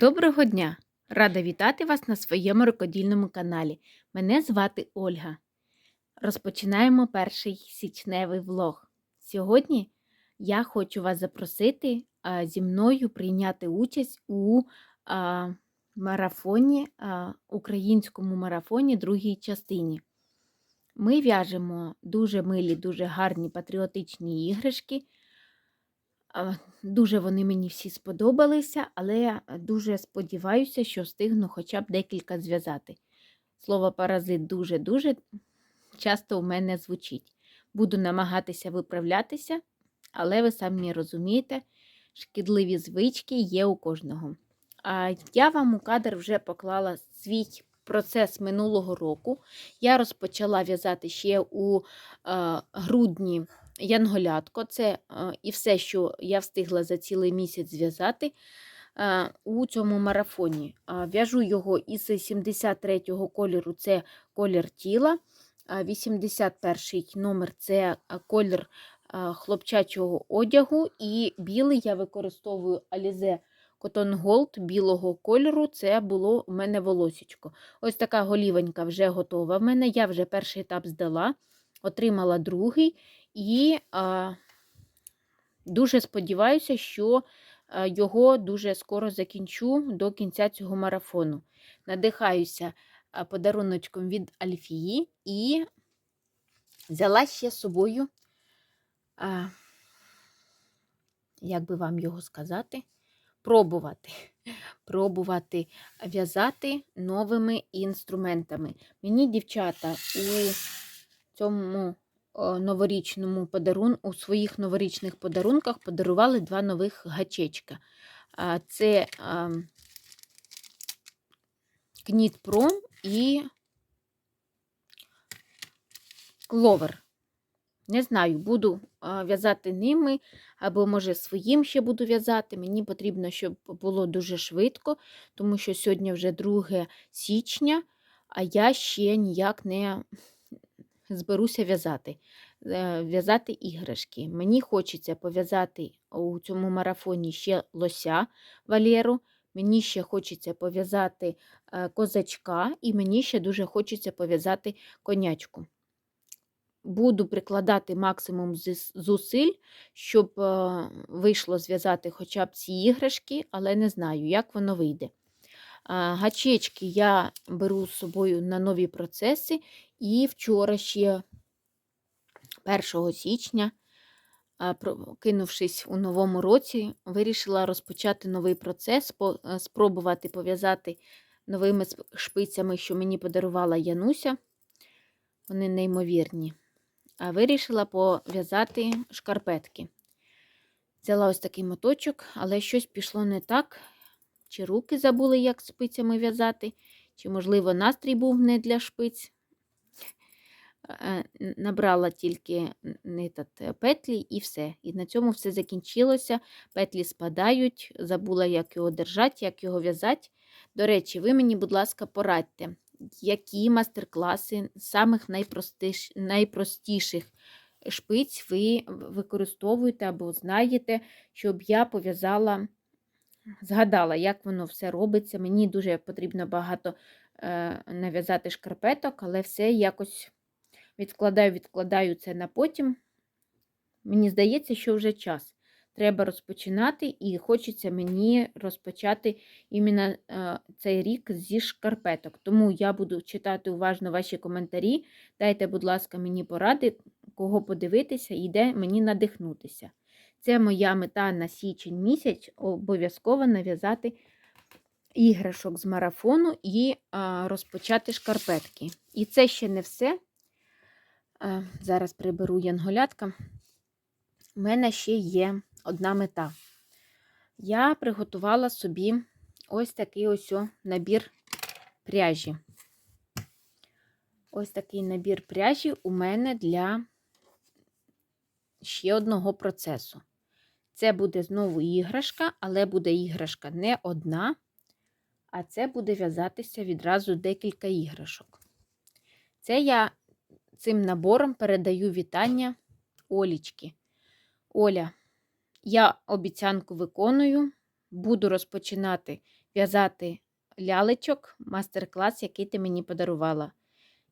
Доброго дня! Рада вітати вас на своєму рукодільному каналі. Мене звати Ольга. Розпочинаємо перший січневий влог. Сьогодні я хочу вас запросити зі мною прийняти участь у марафоні, українському марафоні другій частині. Ми в'яжемо дуже милі, дуже гарні патріотичні іграшки. Дуже вони мені всі сподобалися, але я дуже сподіваюся, що встигну хоча б декілька зв'язати. Слово паразит дуже-дуже часто у мене звучить. Буду намагатися виправлятися, але ви самі розумієте, шкідливі звички є у кожного. А я вам у кадр вже поклала свій процес минулого року. Я розпочала в'язати ще у е, грудні янголятко. Це і все, що я встигла за цілий місяць зв'язати у цьому марафоні. В'яжу його із 73-го кольору це колір тіла, 81-й номер це колір хлопчачого одягу, і білий я використовую Alize Cotton Gold білого кольору це було у мене волосічко. Ось така голівенька вже готова в мене. Я вже перший етап здала, отримала другий. І а, дуже сподіваюся, що його дуже скоро закінчу до кінця цього марафону. Надихаюся подаруночком від Альфії і взяла ще з собою, а, як би вам його сказати, пробувати. Пробувати в'язати новими інструментами. Мені, дівчата, у цьому новорічному подарун... у своїх новорічних подарунках подарували два нових гачечка. Це Кніт Пром і кловер. Не знаю, буду в'язати ними, або, може, своїм ще буду в'язати. Мені потрібно, щоб було дуже швидко, тому що сьогодні вже 2 січня, а я ще ніяк не зберуся в'язати. Е, в'язати іграшки. Мені хочеться пов'язати у цьому марафоні ще лося Валєру, мені ще хочеться пов'язати е, козачка, і мені ще дуже хочеться пов'язати конячку. Буду прикладати максимум зусиль, щоб е, вийшло зв'язати хоча б ці іграшки, але не знаю, як воно вийде. Гачечки я беру з собою на нові процеси, і вчора ще 1 січня, кинувшись у новому році, вирішила розпочати новий процес, е, спробувати пов'язати новими шпицями, що мені подарувала Януся. Вони неймовірні. А вирішила пов'язати шкарпетки. Взяла ось такий моточок, але щось пішло не так. Чи руки забули, як спицями в'язати, чи, можливо, настрій був не для шпиць. Е, набрала тільки нитат е, петлі і все. І на цьому все закінчилося. Петлі спадають, забула, як його держати, як його в'язати. До речі, ви мені, будь ласка, порадьте, які мастер-класи самих найпростиш... найпростіших шпиць ви використовуєте або знаєте, щоб я пов'язала, згадала, як воно все робиться. Мені дуже потрібно багато е, нав'язати шкарпеток, але все якось відкладаю, відкладаю це на потім. Мені здається, що вже час. Треба розпочинати, і хочеться мені розпочати іменно е, цей рік зі шкарпеток. Тому я буду читати уважно ваші коментарі. Дайте, будь ласка, мені поради, кого подивитися і де мені надихнутися. Це моя мета на січень місяць обов'язково нав'язати іграшок з марафону і розпочати шкарпетки. І це ще не все. Зараз приберу янголятка. У мене ще є одна мета. Я приготувала собі ось такий ось набір пряжі. Ось такий набір пряжі у мене для ще одного процесу. Це буде знову іграшка, але буде іграшка не одна, а це буде в'язатися відразу декілька іграшок. Це я цим набором передаю вітання Олічки. Оля, я обіцянку виконую, буду розпочинати в'язати лялечок, мастер-клас, який ти мені подарувала.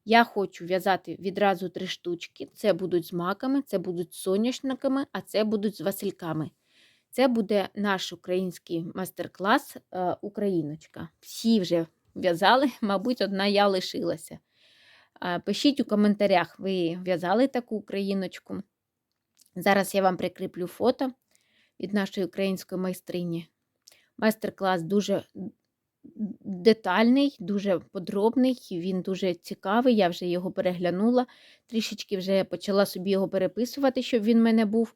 Я хочу в'язати відразу три штучки. Це будуть з маками, це будуть з соняшниками, а це будуть з васильками. Це буде наш український мастер-клас е, Україночка. Всі вже в'язали, мабуть, одна я лишилася. Е, Пишіть у коментарях, ви в'язали таку україночку. Зараз я вам прикріплю фото від нашої української майстрині. Майстер-клас дуже детальний, дуже подробний, він дуже цікавий. Я вже його переглянула. Трішечки вже почала собі його переписувати, щоб він в мене був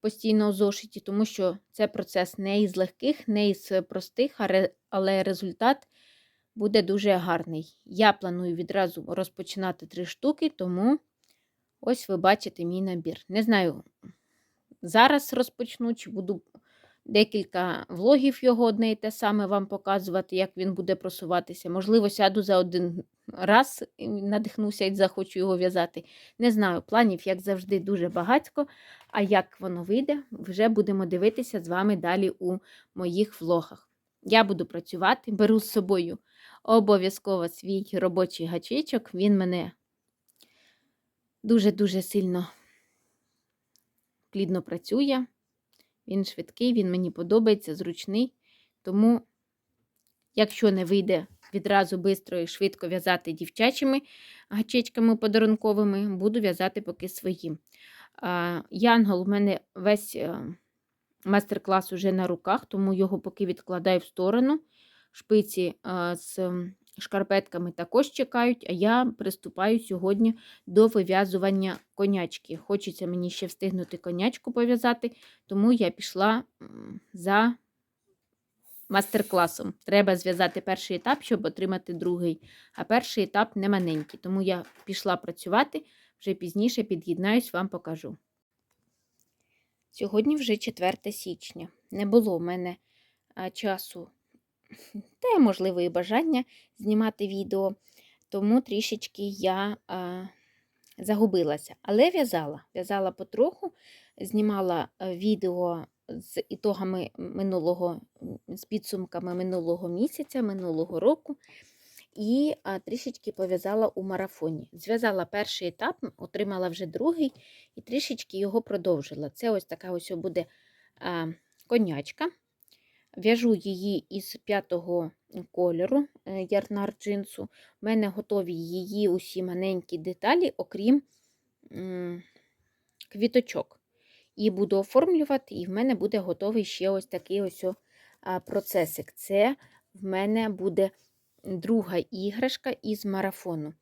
постійно у зошиті, тому що це процес не із легких, не із простих, але результат буде дуже гарний. Я планую відразу розпочинати три штуки, тому ось ви бачите мій набір. Не знаю, зараз розпочну, чи буду декілька влогів його одне і те саме вам показувати, як він буде просуватися. Можливо, сяду за один раз, надихнуся і захочу його в'язати. Не знаю, планів, як завжди, дуже багатько. А як воно вийде, вже будемо дивитися з вами далі у моїх влогах. Я буду працювати, беру з собою обов'язково свій робочий гачечок. Він мене дуже-дуже сильно плідно працює. Він швидкий, він мені подобається, зручний. Тому, якщо не вийде відразу швидко і швидко в'язати дівчачими гачечками подарунковими, буду в'язати поки своїм. Янгол у мене весь е, мастер-клас уже на руках, тому його поки відкладаю в сторону. Шпиці з шкарпетками також чекають, а я приступаю сьогодні до вив'язування конячки. Хочеться мені ще встигнути конячку пов'язати, тому я пішла за мастер-класом. Треба зв'язати перший етап, щоб отримати другий. А перший етап не маленький, тому я пішла працювати, вже пізніше під'єднаюсь, вам покажу. Сьогодні вже 4 січня. Не було в мене часу та, можливо, і бажання знімати відео, тому трішечки я а, загубилася. Але в'язала. В'язала потроху, знімала відео з ітогами минулого, з підсумками минулого місяця, минулого року. І трішечки пов'язала у марафоні. Зв'язала перший етап, отримала вже другий і трішечки його продовжила. Це ось така ось буде конячка. В'яжу її із п'ятого кольору е, ярнар джинсу. У мене готові її усі маленькі деталі, окрім квіточок. І буду оформлювати, і в мене буде готовий ще ось такий ось процесик. Це в мене буде друга іграшка із марафону.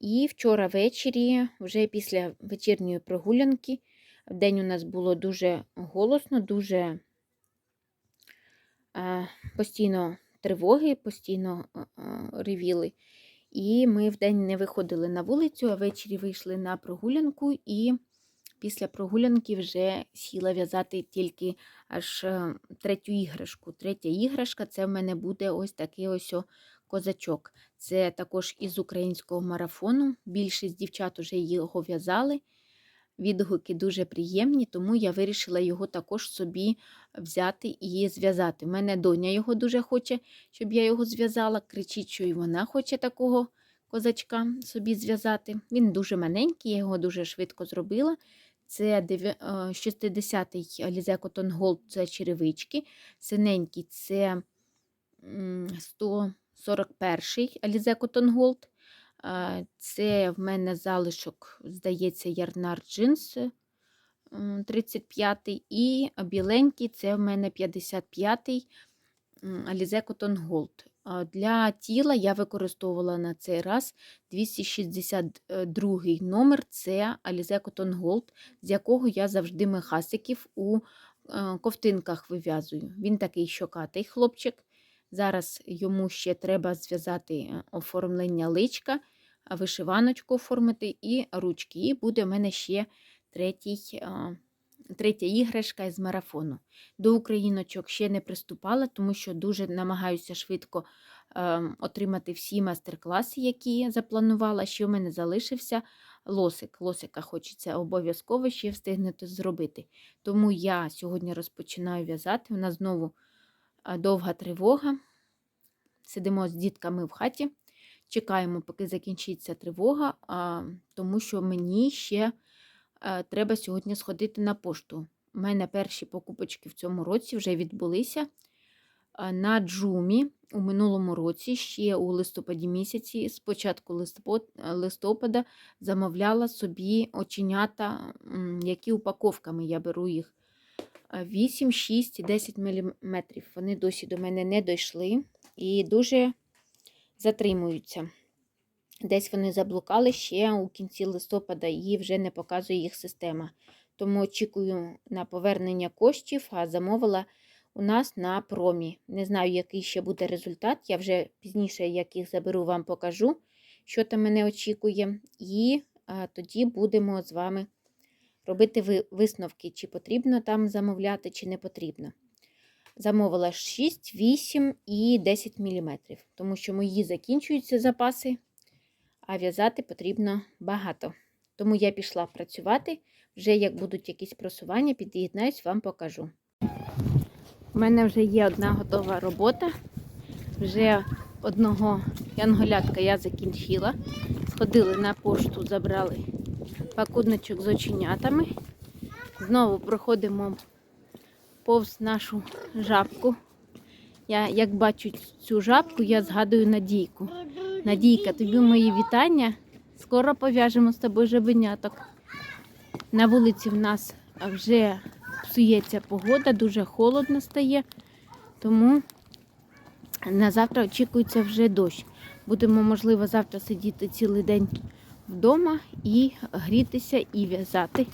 І вчора ввечері, вже після вечірньої прогулянки, в день у нас було дуже голосно, дуже постійно тривоги, постійно ревіли. І ми вдень не виходили на вулицю, а ввечері вийшли на прогулянку, і після прогулянки вже сіла в'язати тільки аж е, третю іграшку. Третя іграшка це в мене буде ось такий ось козачок. Це також із українського марафону. Більшість дівчат вже його в'язали. Відгуки дуже приємні, тому я вирішила його також собі взяти і зв'язати. У мене доня його дуже хоче, щоб я його зв'язала. Кричить, що і вона хоче такого козачка собі зв'язати. Він дуже маленький, я його дуже швидко зробила. Це 60-й Alize Cotton це черевички. Синенький це 141-й Alize Cotton. Це в мене залишок, здається, ярнар джинс 35-й, і біленький це в мене 55-й Alize Cotton Gold. Для тіла я використовувала на цей раз 262 номер це Alize Cotton Gold, з якого я завжди мехасиків у е, ковтинках вив'язую. Він такий щокатий хлопчик. Зараз йому ще треба зв'язати е, оформлення личка вишиваночку оформити і ручки. І буде в мене ще третій, третя іграшка з марафону. До україночок ще не приступала, тому що дуже намагаюся швидко ем, отримати всі майстер-класи, які я запланувала. Ще в мене залишився лосик. Лосика хочеться обов'язково ще встигнути зробити. Тому я сьогодні розпочинаю в'язати. Нас знову довга тривога. Сидимо з дітками в хаті, чекаємо, поки закінчиться тривога, тому що мені ще треба сьогодні сходити на пошту. У мене перші покупочки в цьому році вже відбулися. На джумі у минулому році, ще у листопаді місяці, з початку листопада, замовляла собі оченята, які упаковками я беру їх. А, 8, 6 і 10 мм. Вони досі до мене не дійшли і дуже затримуються. Десь вони заблукали ще у кінці листопада і вже не показує їх система. Тому очікую на повернення коштів, а замовила у нас на промі. Не знаю, який ще буде результат. Я вже пізніше, як їх заберу, вам покажу, що там мене очікує. І а, тоді будемо з вами робити висновки, чи потрібно там замовляти, чи не потрібно. Замовила 6, 8 і 10 мм, тому що мої закінчуються запаси, а в'язати потрібно багато. Тому я пішла працювати. Вже як будуть якісь просування, під'єднаюсь, вам покажу. У мене вже є одна готова робота. Вже одного янголятка я закінчила. Сходили на пошту, забрали пакуночок з оченятами. Знову проходимо повз нашу жабку. Я, як бачу цю жабку, я згадую Надійку. Надійка, тобі мої вітання. Скоро пов'яжемо з тобою жабеняток. На вулиці в нас вже псується погода, дуже холодно стає, тому на завтра очікується вже дощ. Будемо, можливо, завтра сидіти цілий день вдома і грітися, і в'язати.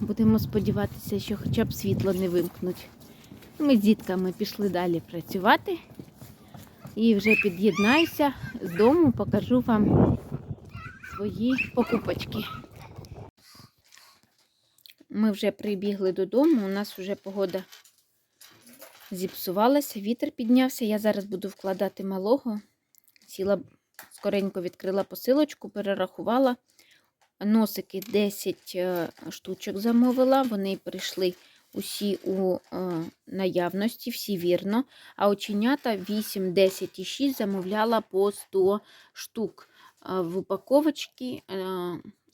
Будемо сподіватися, що хоча б світло не вимкнуть. Ми з дітками пішли далі працювати. І вже під'єднаюся з дому, покажу вам свої покупочки. Ми вже прибігли додому, у нас вже погода зіпсувалася, вітер піднявся. Я зараз буду вкладати малого. Сіла скоренько відкрила посилочку, перерахувала. Носики 10 е, штучок замовила. Вони прийшли усі у е, наявності, всі вірно. А оченята 8, 10 і 6 замовляла по 100 штук. Е, В упаковочці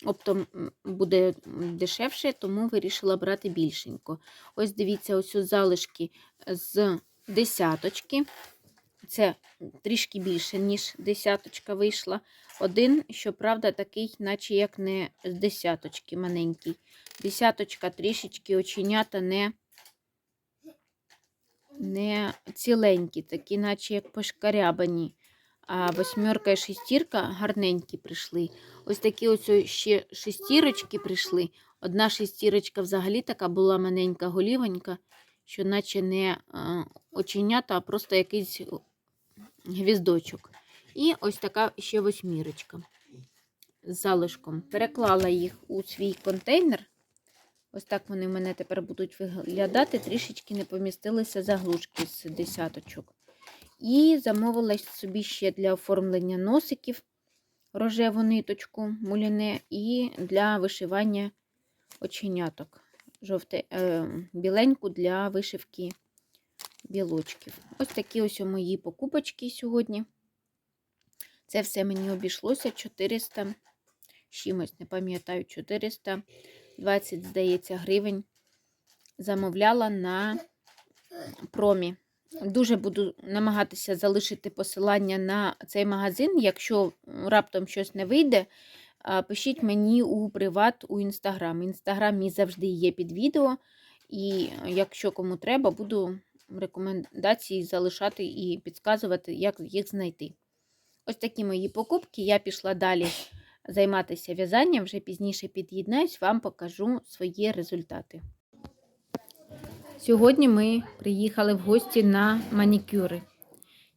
оптом буде дешевше, тому вирішила брати більшенько. Ось дивіться, ось залишки з десяточки. Це трішки більше, ніж десяточка вийшла. Один, щоправда, такий, наче як не з десяточки маленький. Десяточка трішечки оченята не, не ціленькі, такі, наче як пошкарябані. А восьмерка і шестірка гарненькі прийшли. Ось такі ось ще шестірочки прийшли. Одна шестірочка взагалі така була маленька голівонька, що наче не оченята, а просто якийсь гвіздочок. І ось така ще восьмірочка з залишком. Переклала їх у свій контейнер. Ось так вони в мене тепер будуть виглядати. Трішечки не помістилися заглушки з десяточок. І замовила собі ще для оформлення носиків рожеву ниточку муліне і для вишивання оченяток. Жовте, е, біленьку для вишивки білочків. Ось такі ось мої покупочки сьогодні. Це все мені обійшлося 400 чимось, не пам'ятаю, 420, здається, гривень. Замовляла на промі. Дуже буду намагатися залишити посилання на цей магазин. Якщо раптом щось не вийде, пишіть мені у приват у інстаграм. Інстаграм мій завжди є під відео. І якщо кому треба, буду рекомендації залишати і підказувати, як їх знайти. Ось такі мої покупки. Я пішла далі займатися в'язанням, вже пізніше під'єднаюсь, вам покажу свої результати. Сьогодні ми приїхали в гості на манікюри.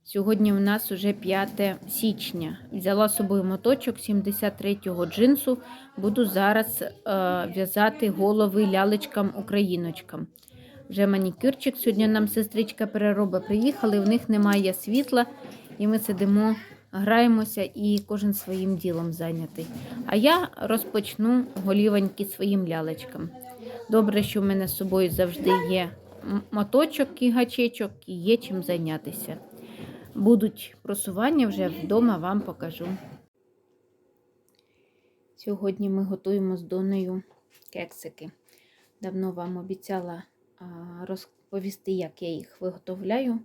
Сьогодні у нас уже 5 січня. Взяла з собою моточок 73-го джинсу. Буду зараз е, в'язати голови лялечкам-україночкам. Вже манікюрчик сьогодні нам сестричка перероба. Приїхали, в них немає світла, і ми сидимо, граємося і кожен своїм ділом зайнятий. А я розпочну голівоньки своїм лялечкам. Добре, що в мене з собою завжди є моточок і гачечок, і є чим зайнятися. Будуть просування вже вдома вам покажу. Сьогодні ми готуємо з Донею кексики. Давно вам обіцяла розповісти, як я їх виготовляю.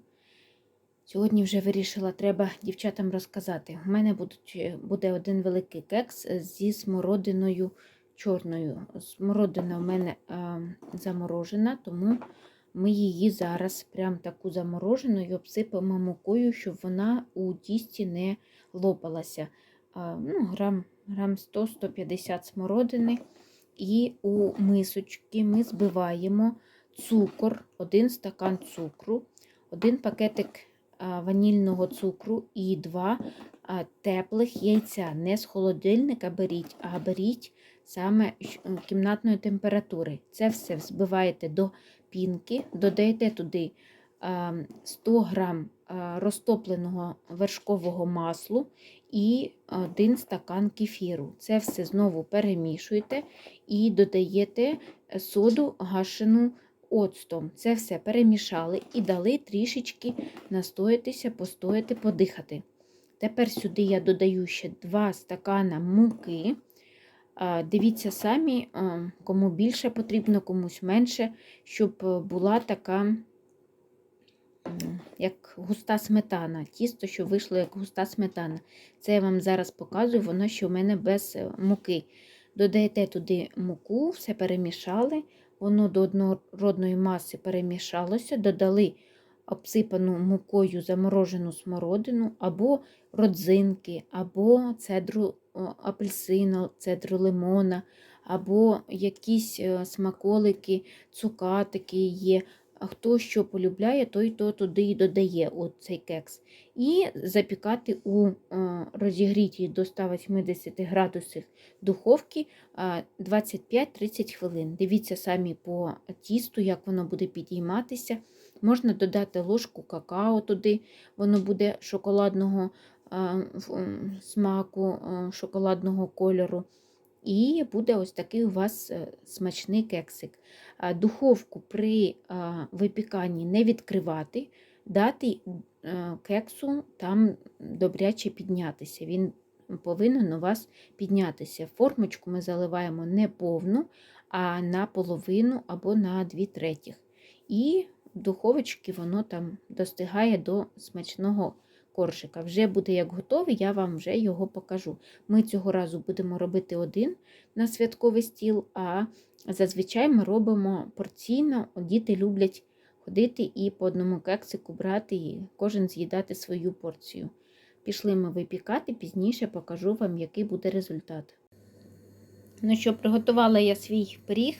Сьогодні вже вирішила, треба дівчатам розказати. У мене будуть, е, буде один великий кекс зі смородиною чорною. Смородина в мене а, заморожена, тому ми її зараз прям таку замороженою обсипемо мукою, щоб вона у тісті не лопалася. А, ну, грам, грам 100-150 смородини. І у мисочки ми збиваємо цукор, один стакан цукру, один пакетик ванільного цукру і два теплих яйця. Не з холодильника беріть, а беріть саме кімнатної температури. Це все взбиваєте до пінки, додаєте туди 100 грам розтопленого вершкового маслу і один стакан кефіру. Це все знову перемішуєте і додаєте соду гашену оцтом. Це все перемішали і дали трішечки настоятися, постояти, подихати. Тепер сюди я додаю ще 2 стакана муки. Дивіться самі, кому більше потрібно, комусь менше, щоб е, була така як густа сметана. Тісто, що вийшло як густа сметана. Це я вам зараз показую, воно ще в мене без е, муки. Додаєте туди муку, все перемішали, воно до однородної маси перемішалося, додали обсипану мукою заморожену смородину, або родзинки, або цедру апельсину, цедру лимона, або якісь е, смаколики, цукатики є. А хто що полюбляє, той то туди і додає цей кекс. І запікати у е, розігрітій до 180 градусів духовки 25-30 хвилин. Дивіться самі по тісту, як воно буде підійматися. Можна додати ложку какао туди, воно буде шоколадного м, смаку, шоколадного кольору. І буде ось такий у вас е, смачний кексик. Духовку при випіканні не відкривати, дати е, кексу там добряче піднятися. Він повинен у вас піднятися. Формочку ми заливаємо не повну, а на половину або на дві третіх. І в духовочці воно там достигає до смачного коржика. Вже буде як готовий, я вам вже його покажу. Ми цього разу будемо робити один на святковий стіл, а зазвичай ми робимо порційно. Діти люблять ходити і по одному кексику брати, і кожен з'їдати свою порцію. Пішли ми випікати, пізніше покажу вам, який буде результат. Ну що, приготувала я свій пиріг,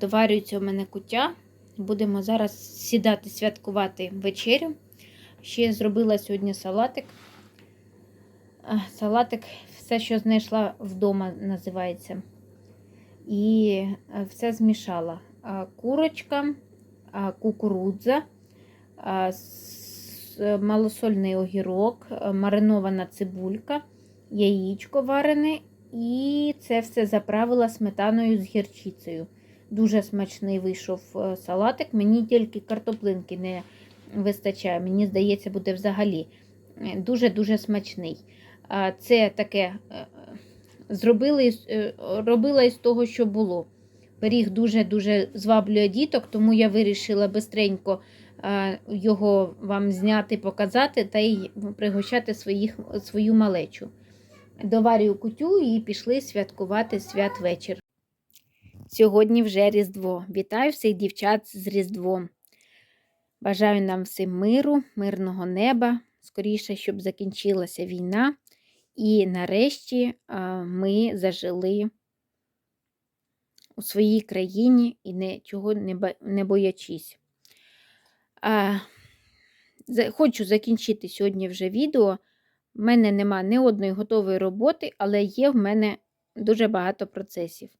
доварюється у мене куття. Будемо зараз сідати святкувати вечерю. Ще зробила сьогодні салатик. Салатик, все, що знайшла вдома, називається. І е, все змішала. Курочка, кукурудза, малосольний огірок, маринована цибулька, яєчко варене. І це все заправила сметаною з гірчицею. Дуже смачний вийшов е, салатик. Мені тільки картоплинки не вистачає. Мені здається, буде взагалі е, дуже-дуже смачний. Це таке е, зробили, е, робила із того, що було. Пиріг дуже-дуже зваблює діток, тому я вирішила бистренько його вам зняти, показати та й пригощати своїх, свою малечу. Доварюю кутю і пішли святкувати святвечір. Сьогодні вже Різдво. Вітаю всіх дівчат з Різдвом. Бажаю нам всім миру, мирного неба, скоріше, щоб закінчилася війна. І нарешті ми зажили у своїй країні і не, не боячись. Хочу закінчити сьогодні вже відео. У мене нема ні одної готової роботи, але є в мене дуже багато процесів.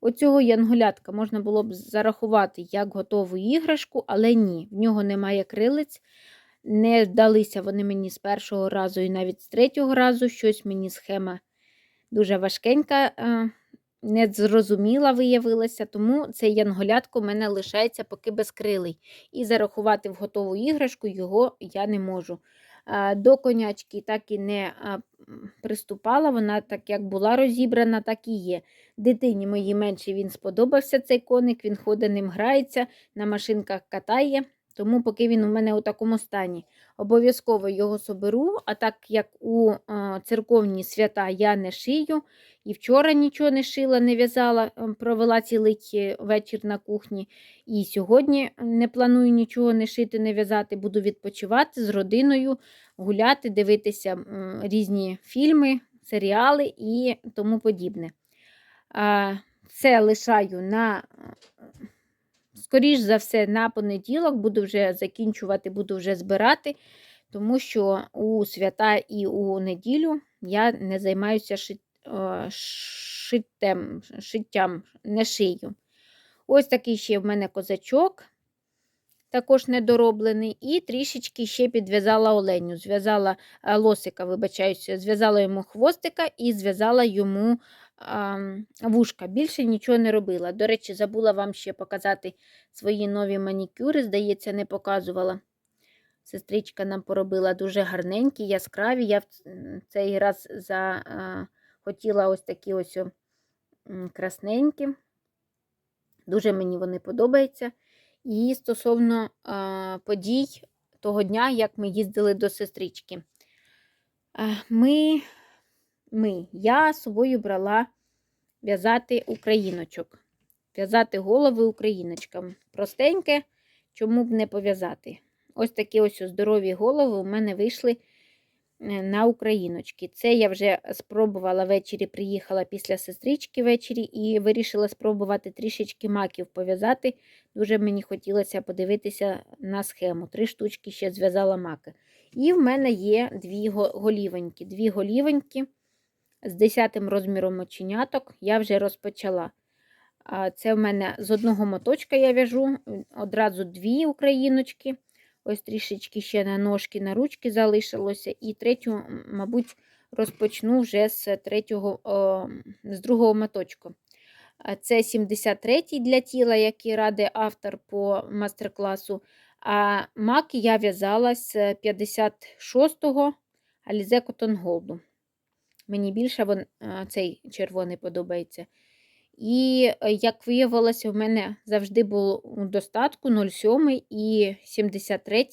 Оцього янголятка можна було б зарахувати як готову іграшку, але ні, в нього немає крилиць. Не вдалися вони мені з першого разу і навіть з третього разу. Щось мені схема дуже важкенька е, незрозуміла виявилася, тому цей янголятко в мене лишається поки безкрилий. І зарахувати в готову іграшку його я не можу. До конячки так і не приступала, вона так як була розібрана, так і є. Дитині моїй менше він сподобався цей коник, він ходить ним грається, на машинках катає. Тому поки він у мене у такому стані, обов'язково його соберу, а так як у е, церковні свята я не шию, і вчора нічого не шила, не в'язала, е, провела цілий е, вечір на кухні. І сьогодні не планую нічого не шити, не в'язати. Буду відпочивати з родиною, гуляти, дивитися різні фільми, серіали і тому подібне. Це лишаю на, скоріш за все, на понеділок, буду вже закінчувати, буду вже збирати, тому що у свята і у неділю я не займаюся шит, е, шиттям, шиттям, не шию. Ось такий ще в мене козачок, також недороблений, і трішечки ще підв'язала оленю. Зв'язала е, лосика, вибачаюся, зв'язала йому хвостика і зв'язала йому вушка. Більше нічого не робила. До речі, забула вам ще показати свої нові манікюри, здається, не показувала. Сестричка нам поробила дуже гарненькі, яскраві. Я в цей раз захотіла ось такі ось красненькі. Дуже мені вони подобаються. І стосовно подій того дня, як ми їздили до сестрички. А, ми, ми, я з собою брала в'язати україночок. В'язати голови україночкам. Простеньке, чому б не пов'язати. Ось такі ось здорові голови у мене вийшли е, на україночки. Це я вже спробувала ввечері, приїхала після сестрички ввечері і вирішила спробувати трішечки маків пов'язати. Дуже мені хотілося подивитися на схему. Три штучки ще зв'язала маки. І в мене є дві голівоньки. Дві голівоньки з 10 розміром оченяток я вже розпочала. Це в мене з одного моточка я в'яжу, одразу дві україночки. Ось трішечки ще на ножки, на ручки залишилося. І третю, мабуть, розпочну вже з третього, з другого моточку. Це 73-й для тіла, який радить автор по мастер-класу. А мак я в'язала з 56-го Alize Cotton. Мені більше вон, цей червоний подобається. І, е, як виявилося, в мене завжди було у достатку 0,7 і 73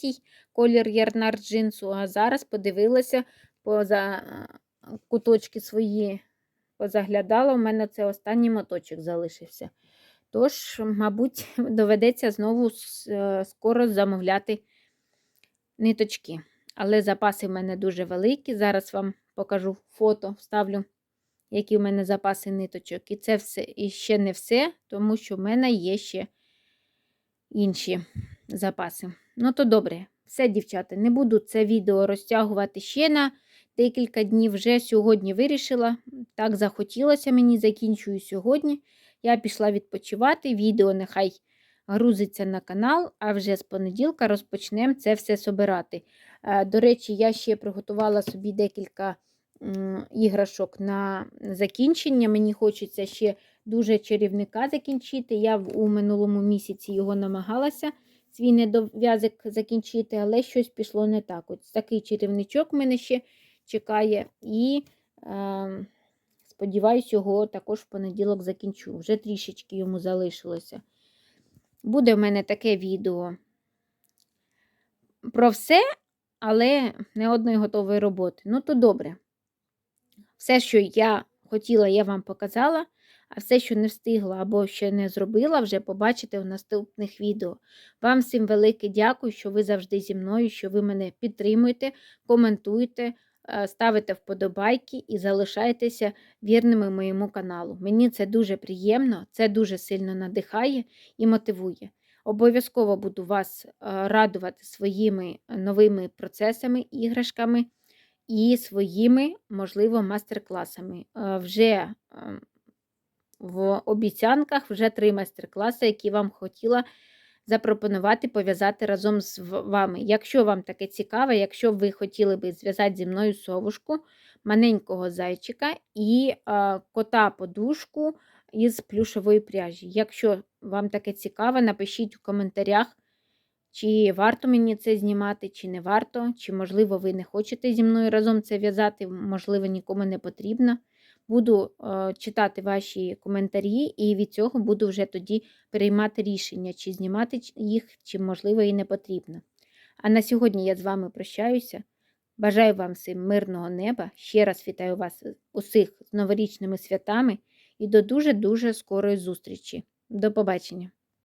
колір ярнар джинсу. А зараз подивилася поза е, куточки свої, позаглядала, у мене це останній моточок залишився. Тож, мабуть, доведеться знову е, скоро замовляти ниточки. Але запаси в мене дуже великі. Зараз вам покажу фото, вставлю які в мене запаси ниточок. І це все і ще не все, тому що в мене є ще інші запаси. Ну, то добре, все, дівчата, не буду це відео розтягувати ще на декілька днів. Вже сьогодні вирішила. Так захотілося мені, закінчую сьогодні. Я пішла відпочивати. Відео нехай грузиться на канал, а вже з понеділка розпочнемо це все собирати. Е, до речі, я ще приготувала собі декілька іграшок на закінчення. Мені хочеться ще дуже чарівника закінчити. Я у минулому місяці його намагалася, свій недов'язок закінчити, але щось пішло не так. Ось такий чарівничок мене ще чекає. І е, сподіваюсь, його також в понеділок закінчу. Вже трішечки йому залишилося. Буде в мене таке відео про все, але не одної готової роботи. Ну, то добре. Все, що я хотіла, я вам показала, а все, що не встигла або ще не зробила, вже побачите в наступних відео. Вам всім велике дякую, що ви завжди зі мною, що ви мене підтримуєте, коментуєте, е, ставите вподобайки і залишаєтеся вірними моєму каналу. Мені це дуже приємно, це дуже сильно надихає і мотивує. Обов'язково буду вас е, радувати своїми новими процесами, іграшками і своїми, можливо, мастер-класами. Е, вже ем, в обіцянках вже три майстер-класи, які вам хотіла запропонувати пов'язати разом з вами. Якщо вам таке цікаво, якщо ви хотіли би зв'язати зі мною совушку, маленького зайчика і кота-подушку із плюшової пряжі. Якщо вам таке цікаво, напишіть у коментарях, чи варто мені це знімати, чи не варто, чи, можливо, ви не хочете зі мною разом це в'язати, можливо, нікому не потрібно. Буду е, читати ваші коментарі, і від цього буду вже тоді приймати рішення, чи знімати їх, чи, можливо, і не потрібно. А на сьогодні я з вами прощаюся. Бажаю вам всім мирного неба. Ще раз вітаю вас усіх з новорічними святами і до дуже-дуже скорої зустрічі. До побачення!